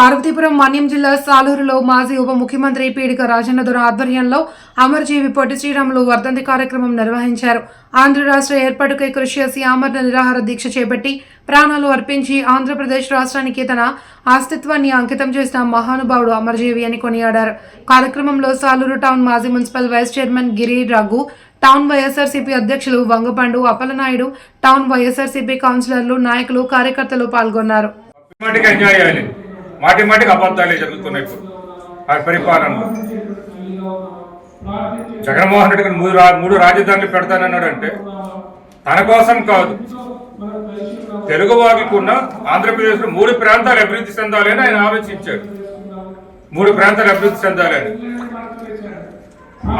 పార్వతీపురం మన్యం జిల్లా సాలూరులో మాజీ ఉప ముఖ్యమంత్రి పీడిక రాజన్నదుర ఆధ్వర్యంలో అమరజీవి పొట్టి శ్రీరాములు వర్ధంతి కార్యక్రమం నిర్వహించారు. ఆంధ్ర రాష్ట్ర ఏర్పాటుకై కృషి చేసి ఆమరణ నిరాహార దీక్ష చేపట్టి ప్రాణాలు అర్పించి ఆంధ్రప్రదేశ్ రాష్ట్రానికి తన అస్తిత్వాన్ని అంకితం చేసిన మహానుభావుడు అమరజీవి అని కొనియాడారు. కార్యక్రమంలో సాలూరు టౌన్ మాజీ municipal vice chairman Giri Raghu town YSRCP అధ్యక్షులు వంగపండు అప్పలనాయుడు టౌన్ వైఎస్ఆర్సీపీ కౌన్సిలర్లు నాయకులు కార్యకర్తలు పాల్గొన్నారు. మాటి మాటికి అబద్ధాలే జరుగుతున్నాయి ఇప్పుడు. ఆ పరిపాలనలో. జగన్మోహన్ రెడ్డి మూడు మూడు రాజధానులు పెడతానన్నాడు అంటే తన కోసం కాదు. తెలుగు వారికి ఉన్న ఆంధ్రప్రదేశ్లో మూడు ప్రాంతాలు అభివృద్ధి చెందాలని ఆయన ఆలోచించాడు. మూడు ప్రాంతాలు అభివృద్ధి చెందాలని.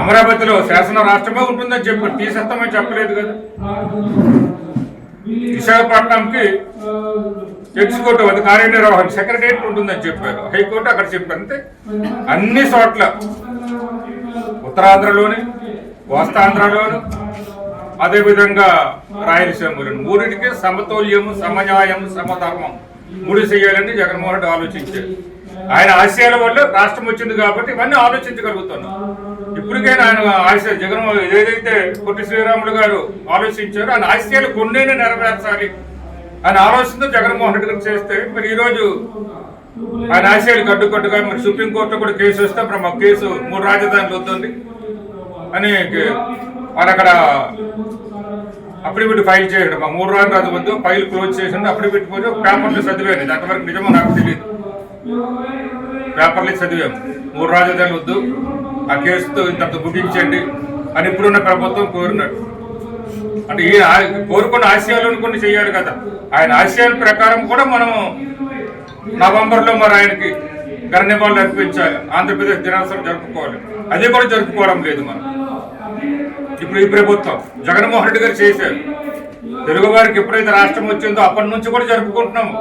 అమరావతిలో శాసన రాష్ట్రమే ఉంటుందని చెప్పి తీసేస్తామని చెప్పలేదు కదా. విశాఖపట్నంకి ఎగ్జిక్యూటివ్ అది కార్యనిర్వాహక సెక్రటరియట్ ఉంటుందని చెప్పారు. హైకోర్టు అక్కడ చెప్పారు అంతే అన్ని చోట్ల. ఉత్తరాంధ్రలోని కోస్తాంధ్రలోను అదేవిధంగా రాయలసీమలోని. మూడింటికి సమతౌల్యము సమన్యాయము సమధర్మం మూడు చేయాలని జగన్మోహన్ రెడ్డి ఆలోచించారు. ఆయన ఆశయాల వల్ల రాష్ట్రం వచ్చింది కాబట్టి ఇవన్నీ ఆలోచించగలుగుతున్నాం. ఇప్పటికైనా ఆయన ఆశ జగన్మోహన్ ఏదైతే పొట్టి శ్రీరాములు గారు ఆలోచించారో ఆయన ఆశయాలు కొన్నైనా నెరవేర్చాలి ఆయన ఆలోచనతో జగన్మోహన్ రెడ్డి గారు చేస్తే మరి ఈరోజు ఆయన ఆశయాలు కట్టుకట్టుగా మరి సుప్రీంకోర్టులో కూడా కేసు వస్తే ఇప్పుడు మా కేసు మూడు రాజధానులు వస్తుంది అని వాళ్ళు అక్కడ అఫిడవిట్ ఫైల్ చేయడం. మా మూడు రోజులు రాదు వద్దు ఫైల్ క్లోజ్ చేసింది అఫిడవిట్ పోయి పేపర్లు చదివాను అంతవరకు నిజమో నాకు తెలియదు. పేపర్లు చదివాము. మూడు రాజధానులు వద్దు ఆ కేసుతో ఇంత ముగించండి అని ఇప్పుడున్న ప్రభుత్వం కోరినట్టు అంటే కోరుకున్న ఆశయాలను కొన్ని చేయాలి కదా. ఆయన ఆశయాల ప్రకారం కూడా మనం నవంబర్లో మరి ఆయనకి ఘన అర్పించాలి. ఆంధ్రప్రదేశ్ దినోత్సవం జరుపుకోవాలి. అది కూడా జరుపుకోవడం లేదు మనం. ఇప్పుడు ఈ ప్రభుత్వం జగన్మోహన్ రెడ్డి గారు చేశారు. తెలుగు వారికి ఎప్పుడైతే రాష్ట్రం వచ్చిందో అప్పటి నుంచి కూడా జరుపుకుంటున్నాము.